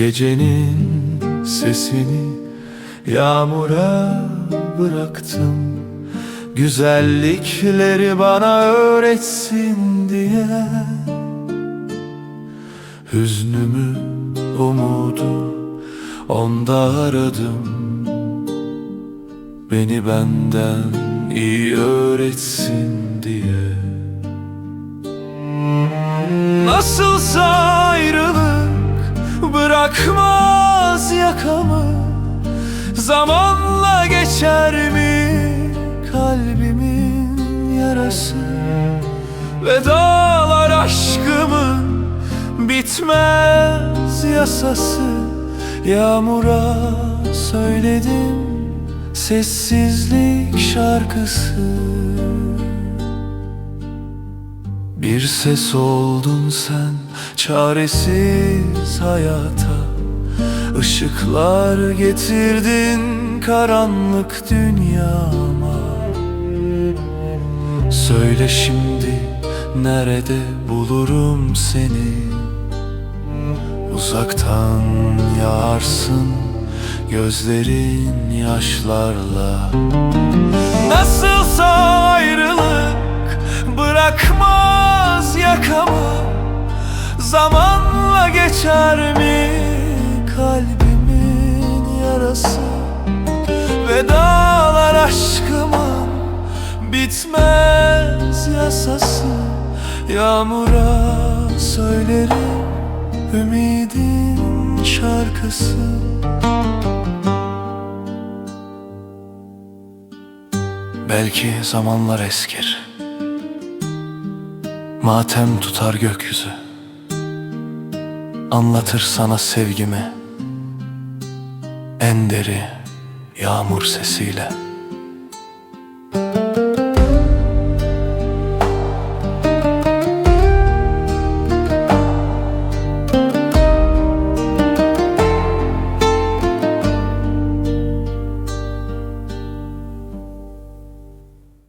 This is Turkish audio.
Gecenin sesini yağmura bıraktım. Güzellikleri bana öğretsin diye. Hüznümü, umudu onda aradım. Beni benden iyi öğretsin diye. Nasılsa Zamanla geçer mi kalbimin yarası? Vedalar aşkımın bitmez yasası. Yağmura söyledim sessizlik şarkısı. Bir ses oldun sen çaresiz hayata Işıklar getirdin karanlık dünyama. Söyle şimdi nerede bulurum seni? Uzaktan yağarsın gözlerin yaşlarla. Nasılsa ayrılık bırakmaz yakamı. Zamanla geçer mi kalbimin yarası. Vedalar aşkımın bitmez yasası. Yağmura söylerim ümidin şarkısı. Belki zamanlar eskir. Matem tutar gökyüzü. Anlatır sana sevgimi En deri yağmur sesiyle